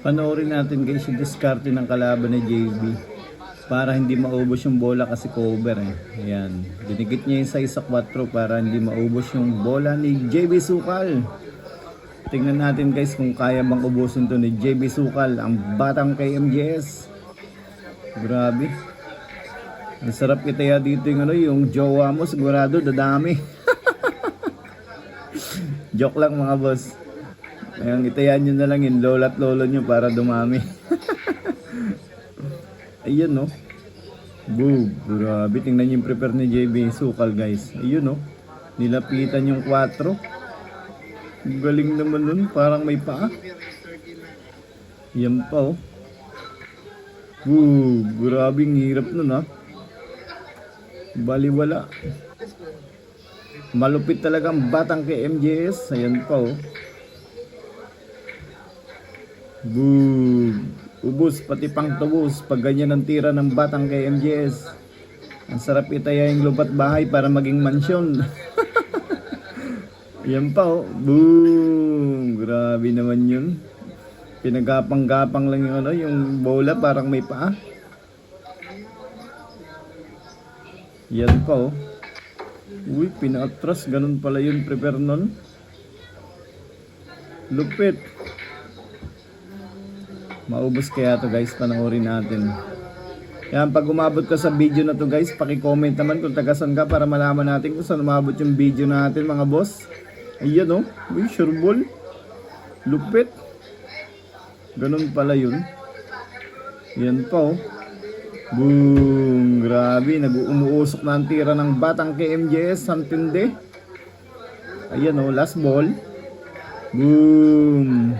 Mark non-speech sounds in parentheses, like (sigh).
Panoorin natin guys yung diskarte ng kalaban ni JB para hindi maubos yung bola kasi cover eh. Ayan. Dinikit niya yung size sa 4 para hindi maubos yung bola ni JB Sukal. Tingnan natin guys kung kaya bang ubusin to ni JB Sukal, ang batang kay MJS. Grabe. Ang sarap kitaya dito yung ano, yung jowa mo sigurado dadami. (laughs) Joke lang mga boss. Ayun, itayan nyo na lang yung lola at lolo nyo para dumami. (laughs) Ayun no. Boom. Grabe. Tingnan nyo yung prepare ni JB Sukal guys. Ayun no. Nilapitan yung 4. Galing naman nun. Parang may paa. Yan pa oh. Boom. Grabe. ang Hirap nun ha. Baliwala. Malupit talaga ang batang kay MJS. Ayan pa oh. Boom! Ubus, pati pang tubos. Pag ganyan ang tira ng batang kay MJS. Ang sarap itaya yung lupat bahay para maging mansyon. (laughs) Yan pa oh. Boom! Grabe naman yun. Pinagapang-gapang lang yung ano, yung bola parang may paa. Yan pa oh. Uy, pinaatras. Ganun pala yun prepare nun. Lupit. Maubos kaya to guys, panoorin natin. Yan, pag umabot ka sa video na to guys, paki-comment naman kung tagasan ka para malaman natin kung saan umabot yung video natin mga boss. Ayan oh, uy, sure ball. Lupit. Ganun pala yun. Yan pa oh. Boom! Grabe, nag-umuusok na ang tira ng batang kay MJS, Santinde. Ayan oh, last ball. Boom!